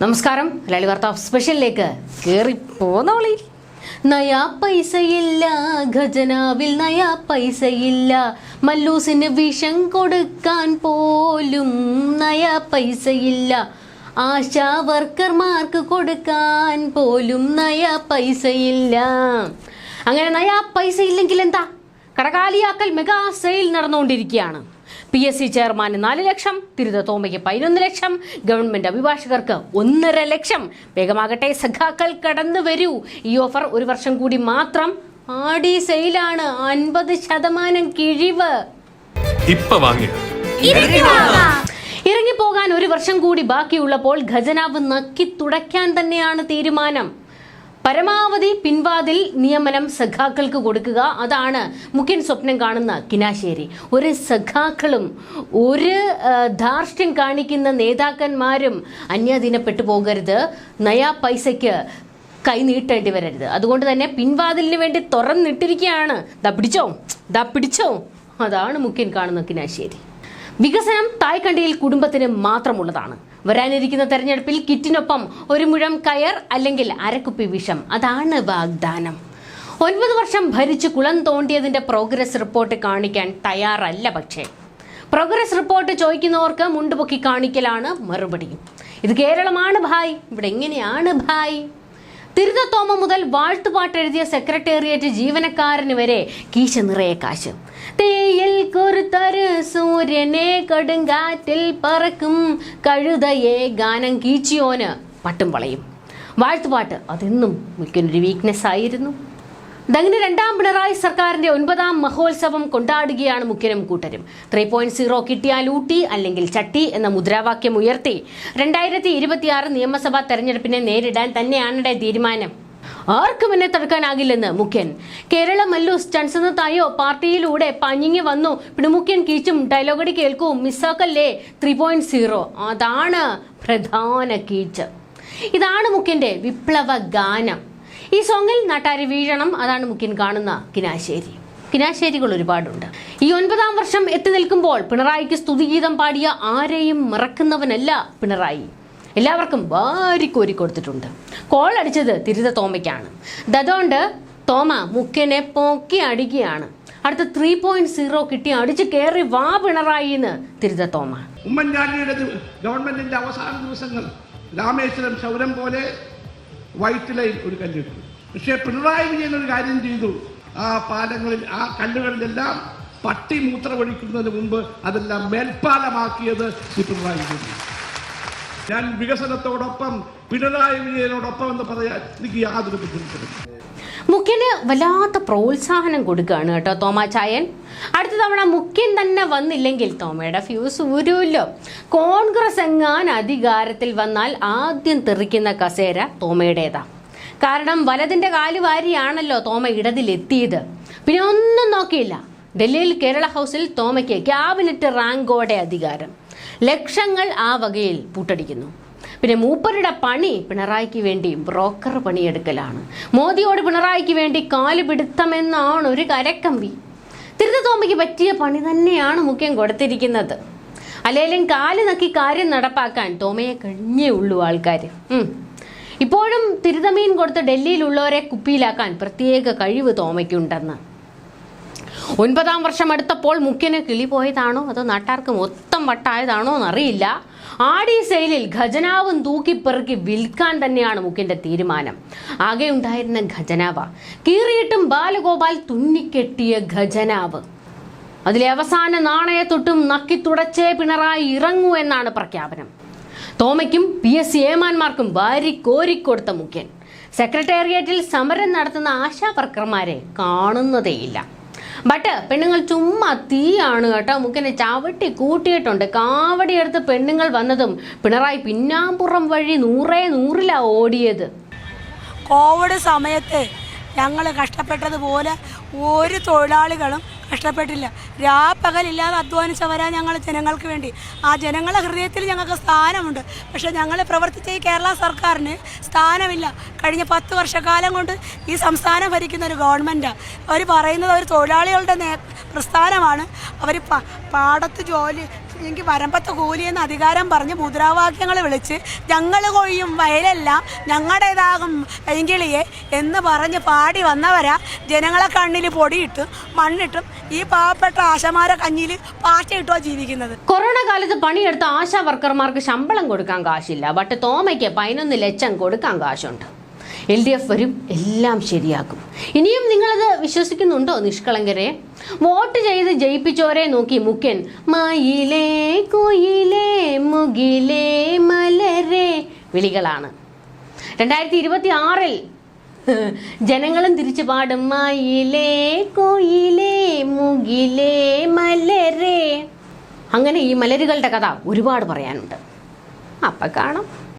നമസ്കാരം. മലയാളി വാർത്ത സ്പെഷ്യലിലേക്ക് കേറി പോന്നോളി നയാ പൈസയില്ല ഖജനാവിൽ നയാ പൈസയില്ല. മല്ലൂസിന് വിഷം കൊടുക്കാൻ പോലും നയാ പൈസയില്ല. ആശാ വർക്കർമാർക്ക് കൊടുക്കാൻ പോലും നയാ പൈസയില്ല. അങ്ങനെ നയാ പൈസ ഇല്ലെങ്കിൽ എന്താ? കടകാലിയാക്കൽ മെഗാ സെയിൽ നടന്നുകൊണ്ടിരിക്കുകയാണ്. പി എസ് സി ചെയർമാന് നാല് ലക്ഷം തിരുത തോമയ്ക്ക് പതിനൊന്ന് ലക്ഷം ഗവൺമെന്റ് അഭിഭാഷകർക്ക് ഒന്നര ലക്ഷം. വേഗമാകട്ടെ സഖാക്കൾ കടന്നു വരൂ. ഈ ഓഫർ ഒരു വർഷം കൂടി മാത്രം ആടി സെയിലാണ്. അൻപത് ശതമാനം കിഴിവ്. ഇപ്പൊ വാങ്ങുക ഇറങ്ങിപ്പോകാൻ ഒരു വർഷം കൂടി ബാക്കിയുള്ളപ്പോൾ ഖജനാവ് നക്കി തുടയ്ക്കാൻ തന്നെയാണ് തീരുമാനം. പരമാവധി പിൻവാതിൽ നിയമനം സഖാക്കൾക്ക് കൊടുക്കുക. അതാണ് മുഖ്യൻ സ്വപ്നം കാണുന്ന കിനാശേരി. ഒരു സഖാക്കളും ഒരു ധാർഷ്ട്യം കാണിക്കുന്ന നേതാക്കന്മാരും അന്യാധീനപ്പെട്ടു പോകരുത്. നയാ പൈസയ്ക്ക് കൈ നീട്ടേണ്ടി വരരുത്. അതുകൊണ്ട് തന്നെ പിൻവാതിലിന് വേണ്ടി തുറന്നിട്ടിരിക്കുകയാണ്. ദ പിടിച്ചോ? ദ പിടിച്ചോ? അതാണ് മുഖ്യൻ കാണുന്ന കിനാശ്ശേരി വികസനം തായ്ക്കണ്ടിയിൽ കുടുംബത്തിന് മാത്രമുള്ളതാണ്. വരാനിരിക്കുന്ന തെരഞ്ഞെടുപ്പിൽ കിറ്റിനൊപ്പം ഒരു മുഴം കയർ അല്ലെങ്കിൽ അരക്കുപ്പി വിഷം. അതാണ് വാഗ്ദാനം. ഒൻപത് വർഷം ഭരിച്ച് കുളം തോണ്ടിയതിന്റെ പ്രോഗ്രസ് റിപ്പോർട്ട് കാണിക്കാൻ തയ്യാറല്ല പക്ഷേ. പ്രോഗ്രസ് റിപ്പോർട്ട് ചോദിക്കുന്നവർക്ക് മുണ്ടുപൊക്കി കാണിക്കലാണ് മറുപടിയും. ഇത് കേരളമാണ് ഭായ്. ഇവിടെ എങ്ങനെയാണ് ഭായ്? തിരുതത്തോമ മുതൽ വാഴ്ത്തുപാട്ട് എഴുതിയ സെക്രട്ടേറിയറ്റ് ജീവനക്കാരന് വരെ കീശ നിറയെ കാശ്. തേയിൽ കുറുത്തരു സൂര്യനെ കൊടുങ്കാറ്റിൽ പറക്കും. കഴുതയെ ഗാനം കീച്ചിയോന് പട്ടും വളയും. വാഴ്ത്തുപാട്ട് അതെന്നും മിക്കൊരു വീക്ക്നെസ് ആയിരുന്നു. ദങ്ങിന് രണ്ടാം പിണറായി സർക്കാരിന്റെ ഒൻപതാം മഹോത്സവം കൊണ്ടാടുകയാണ് മുഖ്യനും കൂട്ടരും. ത്രീ പോയിന്റ് സീറോ കിട്ടിയാൽ ഊട്ടി അല്ലെങ്കിൽ ചട്ടി എന്ന മുദ്രാവാക്യം ഉയർത്തി. രണ്ടായിരത്തി ഇരുപത്തിയാറ് നിയമസഭാ തെരഞ്ഞെടുപ്പിനെ നേരിടാൻ തന്നെയാണ് തീരുമാനം. ആർക്കും എന്നെ തടുക്കാനാകില്ലെന്ന് മുഖ്യൻ. കേരള മല്ലൂസ് ചൻസനത്തായോ പാർട്ടിയിലൂടെ പഞ്ഞിങ്ങി വന്നു. പിണുമുഖ്യൻ കീച്ചും ഡയലോഗടി കേൾക്കൂ. മിസ്സാക്കല്ലേ? ത്രീ പോയിന്റ് സീറോ അതാണ് പ്രധാന കീച്ച്. ഇതാണ് മുഖ്യന്റെ വിപ്ലവ ഗാനം ഈ സോങ്ങിൽ നാട്ടാരി വീഴണം അതാണ് മുഖ്യൻ കാണുന്ന കിനാശ്ശേരി കിനാശ്ശേരികൾ ഒരുപാടുണ്ട്. ഈ ഒൻപതാം വർഷം എത്തി നിൽക്കുമ്പോൾ പിണറായിക്ക് സ്തുതിഗീതം പാടിയ ആരെയും മറക്കുന്നവനല്ല പിണറായി. എല്ലാവർക്കും വാരിക്കോരി കൊടുത്തിട്ടുണ്ട്. കോൾ അടിച്ചത് തിരുത തോമയ്ക്കാണ്. അതുകൊണ്ട് തോമ മുഖ്യനെ പൊക്കി അടിക്കുകയാണ്. അടുത്ത ത്രീ പോയിന്റ് സീറോ കിട്ടി അടിച്ച് കയറി വാ പിണറായി എന്ന് തിരുത തോമ. ഉമ്മൻചാണ്ടിയുടെ ഗവൺമെന്റിന്റെ അവസാന ദിവസങ്ങൾ രാമേശ്വരം ശൗരം പോലെ വൈറ്റ് ലൈൻ ഒരു കല്ലിട്ടു പക്ഷേ പിണറായി വിജയൻ ഒരു കാര്യം ചെയ്തു. ആ പാലങ്ങളിൽ ആ കല്ലുകളിലെല്ലാം പട്ടി മൂത്രമൊഴിക്കുന്നതിന് മുമ്പ് അതെല്ലാം മേൽപ്പാലമാക്കിയത് ഈ പിണറായി വിജയൻ. ഞാൻ വികസനത്തോടൊപ്പം പിണറായി വിജയനോടൊപ്പം എന്ന് പറയാൻ എനിക്ക് യാതൊരു ബുദ്ധിമുട്ടില്ല മുഖ്യന് വല്ലാത്ത പ്രോത്സാഹനം കൊടുക്കുകയാണ് കേട്ടോ തോമാചായൻ അടുത്ത തവണ മുഖ്യൻ തന്നെ വന്നില്ലെങ്കിൽ തോമയുടെ ഫ്യൂസ് ഊരുമല്ലോ. കോൺഗ്രസ് എങ്ങാൻ അധികാരത്തിൽ വന്നാൽ ആദ്യം തെറിക്കുന്ന കസേര തോമയുടേതാ. കാരണം വലതിന്റെ കാലുവാരിയാണല്ലോ തോമ ഇടതിലെത്തിയത്. പിന്നെ ഒന്നും നോക്കിയില്ല. ഡൽഹിയിൽ കേരള ഹൗസിൽ തോമയ്ക്ക് ക്യാബിനറ്റ് റാങ്കോടെ അധികാരം. ലക്ഷങ്ങൾ ആ വകയിൽ പൂട്ടടിക്കുന്നു. പിന്നെ മൂപ്പരുടെ പണി പിണറായിക്ക് വേണ്ടി ബ്രോക്കർ പണിയെടുക്കലാണ്. മോദിയോട് പിണറായിക്ക് വേണ്ടി കാൽ പിടുത്തമെന്നാണ് ഒരു കരക്കമ്പി. തിരുത്തത്തോമ്പയ്ക്ക് പറ്റിയ പണി തന്നെയാണ് മുഖ്യം കൊടുത്തിരിക്കുന്നത്. അല്ലെങ്കിലും കാൽ നക്കി കാര്യം നടപ്പാക്കാൻ തോമയെ കഴിഞ്ഞേ ഉള്ളൂ ആൾക്കാർ ഇപ്പോഴും തിരുതമീൻ കൊടുത്ത് ഡൽഹിയിലുള്ളവരെ കുപ്പിയിലാക്കാൻ പ്രത്യേക കഴിവ് തോമയ്ക്കുണ്ടെന്ന്. ഒൻപതാം വർഷം അടുത്തപ്പോൾ മുഖ്യന് കിളി പോയതാണോ? അതോ നാട്ടാർക്ക് മൊത്തം വട്ടായതാണോ എന്നറിയില്ല. ആടി സെയിലിൽ ഖജനാവും തൂക്കിപ്പെറുക്കി വിൽക്കാൻ തന്നെയാണ് മുഖ്യന്റെ തീരുമാനം. ആകെ ഉണ്ടായിരുന്ന ഖജനാവ. കീറിയിട്ടും ബാലഗോപാൽ തുന്നിക്കെട്ടിയ ഖജനാവ്. അതിലെ അവസാന നാണയത്തൊട്ടും നക്കി തുടച്ചേ പിണറായി ഇറങ്ങൂ എന്നാണ് പ്രഖ്യാപനം. തോമയ്ക്കും പി. എസ്. സി. ഏമാന്മാർക്കും വാരി കോരിക്കൊടുത്ത മുഖ്യൻ. സെക്രട്ടേറിയറ്റിൽ സമരം നടത്തുന്ന ആശാ വർക്കർമാരെ കാണുന്നതേയില്ല. ബട്ട് പെണ്ണുങ്ങൾ ചുമ്മാ തീയാണ് കേട്ടോ. മുക്കിനെ ചവിട്ടി കൂട്ടിയിട്ടുണ്ട്. കാവടി എടുത്ത് പെണ്ണുങ്ങൾ വന്നതും പിണറായി പിന്നാമ്പുറം വഴി നൂറേ നൂറിലാ ഓടിയത്. കോവിഡ് സമയത്ത് ഞങ്ങൾ കഷ്ടപ്പെട്ടതുപോലെ ഒരു തൊഴിലാളികളും കഷ്ടപ്പെട്ടില്ല. രാപ്പകലില്ലാതെ അധ്വാനിച്ചവരാ ഞങ്ങൾ ജനങ്ങൾക്ക് വേണ്ടി. ആ ജനങ്ങളുടെ ഹൃദയത്തിൽ ഞങ്ങൾക്ക് സ്ഥാനമുണ്ട്. പക്ഷെ ഞങ്ങൾ പ്രവർത്തിച്ച ഈ കേരള സർക്കാരിന് സ്ഥാനമില്ല. കഴിഞ്ഞ പത്ത് വർഷക്കാലം കൊണ്ട് ഈ സംസ്ഥാനം ഭരിക്കുന്ന ഒരു ഗവൺമെന്റാണ് അവർ പറയുന്നത് ഒരു തൊഴിലാളികളുടെ നേ പ്രസ്ഥാനമാണ്. അവർ പാടത്ത് ജോലി എനിക്ക് വരമ്പത്ത് കൂലിയെന്ന് അധികാരം പറഞ്ഞ് മുദ്രാവാക്യങ്ങൾ വിളിച്ച് ഞങ്ങൾ കൊയ്യും വയലെല്ലാം ഞങ്ങളുടേതാകും കരിങ്കിളിയെ എന്ന് പറഞ്ഞ് പാടി വന്നവരാ ജനങ്ങളെ കണ്ണിൽ പൊടിയിട്ടും മണ്ണിട്ടും ഈ പാവപ്പെട്ട ആശമാരെ കഞ്ഞിൽ പാറ്റയിട്ടോ ജീവിക്കുന്നത്. കൊറോണ കാലത്ത് പണിയെടുത്ത ആശാ വർക്കർമാർക്ക് ശമ്പളം കൊടുക്കാൻ കാശില്ല. ബട്ട് തോമയ്ക്ക് പതിനൊന്ന് ലക്ഷം കൊടുക്കാൻ കാശുണ്ട്. എൽ ഡി എഫ് വരും എല്ലാം ശരിയാക്കും. ഇനിയും നിങ്ങളത് വിശ്വസിക്കുന്നുണ്ടോ നിഷ്കളങ്കരെ? വോട്ട് ചെയ്ത് ജയിപ്പിച്ചോരെ നോക്കി മുഖ്യൻ മയിലേ കുയിലേ മുകിലേ മലരെ വിളികളാണ്. രണ്ടായിരത്തി ഇരുപത്തി ആറിൽ ജനങ്ങളും തിരിച്ചു പാടും മയിലേ കുയിലേ മുകിലേ മലരെ. അങ്ങനെ ഈ മലരുകളുടെ കഥ ഒരുപാട് പറയാനുണ്ട്. അപ്പം കാണാം.